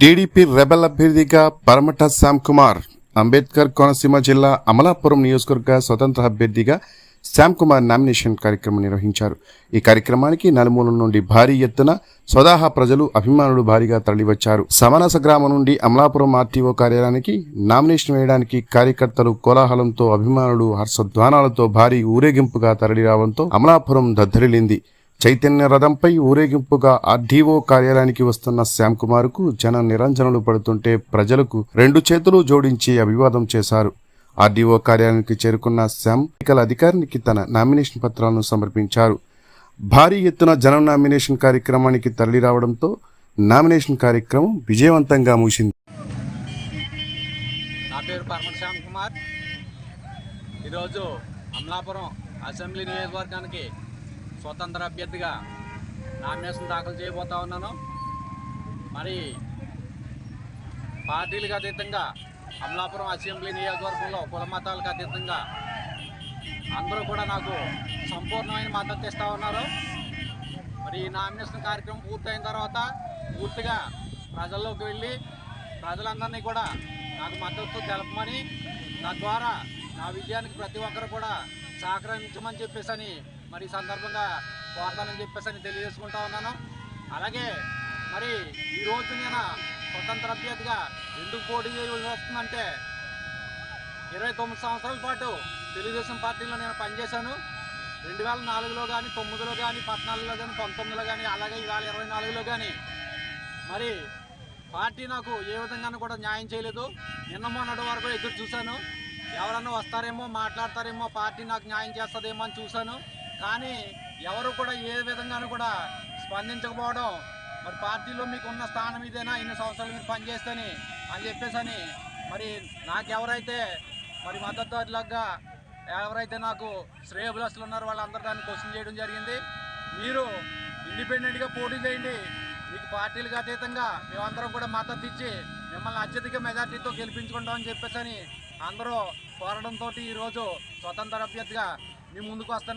TDP rebel అభ్యర్థిగా పరమట శ్యామ్ కుమార్ అంబేద్కర్ కోనసీమ జిల్లా అమలాపురం నియోజకవర్గ స్వతంత్ర అభ్యర్థిగా శ్యామ్ కుమార్ నామినేషన్ కార్యక్రమం నిర్వహించారు. ఈ కార్యక్రమానికి నలుమూలల నుండి భారీ ఎత్తున స్వదాహ ప్రజలు అభిమానులు భారీగా తరలివచ్చారు. సమనస గ్రామం నుండి అమలాపురం ఆర్టీఓ కార్యాలయానికి నామినేషన్ వేయడానికి కార్యకర్తలు కోలాహలంతో అభిమానులు హర్షధ్వానాలతో భారీ ఊరేగింపుగా తరలిరావడంతో అమలాపురం దద్దరిల్లింది. చైతన్య రథంపై ఊరేగింపుగా ఆర్డీఓ కార్యాలయానికి వస్తున్న శ్యామ్ కుమార్కు జన నిరంజనలు పడుతుంటే ప్రజలకు రెండు చేతులు జోడించి అభివాదం చేశారు. ఆర్డీఓ కార్యాలయానికి చేరుకున్న శ్యామ్ ఎన్నికల అధికారికి తన నామినేషన్ పత్రాలను సమర్పించారు. భారీ ఎత్తున జనం నామినేషన్ కార్యక్రమానికి తరలిరావడంతో నామినేషన్ కార్యక్రమం విజయవంతంగా ముగిసింది. నా పేరు కుమార్. ఈరోజు అమలాపురం అసెంబ్లీ నియోజకవర్గానికి స్వతంత్ర అభ్యర్థిగా నామినేషన్ దాఖలు చేయబోతా ఉన్నాను. మరి పార్టీలకు అతీతంగా అమలాపురం అసెంబ్లీ నియోజకవర్గంలో కుల మతాలకు అతీతంగా అందరూ కూడా నాకు సంపూర్ణమైన మద్దతు ఇస్తూ ఉన్నారు. మరి ఈ నామినేషన్ కార్యక్రమం పూర్తయిన తర్వాత పూర్తిగా ప్రజల్లోకి వెళ్ళి ప్రజలందరినీ కూడా నాకు మద్దతు తెలపమని తద్వారా నా విజయానికి ప్రతి ఒక్కరు కూడా సహకరించమని చెప్పేసి అని మరి సందర్భంగా కోరతానని చెప్పేసి అని తెలియజేసుకుంటా ఉన్నాను. అలాగే మరి ఈరోజు నేను స్వతంత్ర అభ్యర్థిగా ఎందుకు పోటీ చేయవలసి వస్తుందంటే ఇరవై తొమ్మిది సంవత్సరాల పాటు తెలుగుదేశం పార్టీలో నేను పనిచేశాను. రెండు వేల నాలుగులో కానీ తొమ్మిదిలో కానీ పద్నాలుగులో కానీ పంతొమ్మిదిలో కానీ అలాగే ఇవాళ ఇరవై నాలుగులో కానీ మరి పార్టీ నాకు ఏ విధంగానూ కూడా న్యాయం చేయలేదు. నిన్న మొన్నటి వరకు ఎదురు చూశాను. ఎవరన్నా వస్తారేమో మాట్లాడతారేమో పార్టీ నాకు న్యాయం చేస్తుందేమో అని చూశాను. కానీ ఎవరు కూడా ఏ విధంగానూ కూడా స్పందించకపోవడం మరి పార్టీలో మీకు ఉన్న స్థానం ఇదేనా? ఇన్ని సంవత్సరాలు మీరు పనిచేస్తేని అని చెప్పేసి అని మరి నాకెవరైతే మరి మద్దతుదారులాగా ఎవరైతే నాకు శ్రేయభిలాసులు ఉన్నారో వాళ్ళందరూ దాన్ని క్వశ్చన్ చేయడం జరిగింది. మీరు ఇండిపెండెంట్గా పోటీ చేయండి. మీకు పార్టీలకు అతీతంగా మేమందరం కూడా మద్దతు ఇచ్చి మిమ్మల్ని అత్యధిక మెజార్టీతో గెలిపించుకుంటామని చెప్పేసి అని అందరూ కోరడంతో ఈరోజు స్వతంత్ర అభ్యర్థిగా మీ ముందుకు వస్తాను